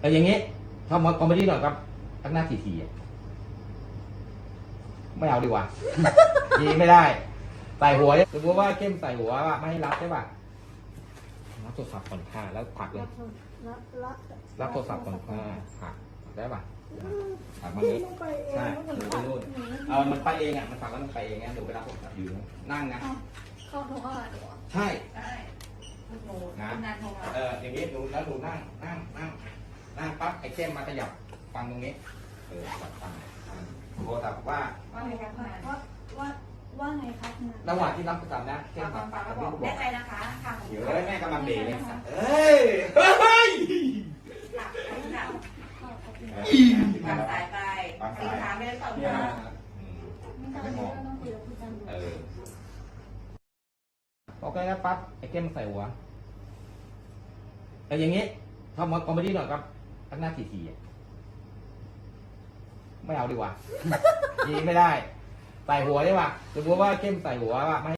แต่อย่างนี้ทำคอมเมดี้หน่อยครับตั้งหน้าทีทีอะไม่เอาดีกว่า ทีไม่ได้ ใส่หัวสมมติว่าเข้มใส่หัวว่าไม่ให้รับใช่ป่ะรับโทรศัพท์ก่อนค่ะแล้วผลักเลยรับรับรับโทรศัพท์ก่อนค่ะผลักได้ป่ะผลักมาพี่เลยต้องไปเองใช่แล้วหมันนูไปปัดนู่นหนูเอามันไปเองอะมันผลักแล้วมันไปเองไงหนูไปรับโทรศัพท์อยู่นั่งนะเข้าโทรหาหนูอะใช่ได้โทรนานโทรมาเอออย่างนี้หนูแล้วหนูนั่งนั่งนั่ง นั่งปั๊บไอ้เข้มมาขยับฟังตรงนี้เออฟังฟังโทรศัพท์ว่าว่าไงครับว่าว่าว่าไงครับนะระหว่างที่รับโทรศัพท์นะเข้มฟังฟังแล้วบอกได้ใจนะคะค่ะเดี๋ยวแม่กำลังเบรกเลยเฮ้ยเฮ้ยค่ะค่ะเข้าขอบคุณเอวางอสายไปสินค้าไม่ได้ตอบเนี่ยรับอืมไม่ต้องไม่ต้องคุยกับคุณจันทร์เออโอเคนะปั๊บไอ้เข้มใส่หัวแต่อย่างนี้ทำคอมเมดี้หน่อยครับ ตั้งหน้าที่ทีอะไม่เอาดีกว่า ยีไม่ได้ ใส่หัวใช่ป่ะสมมติว่าเข้มใส่หัวว่าไม่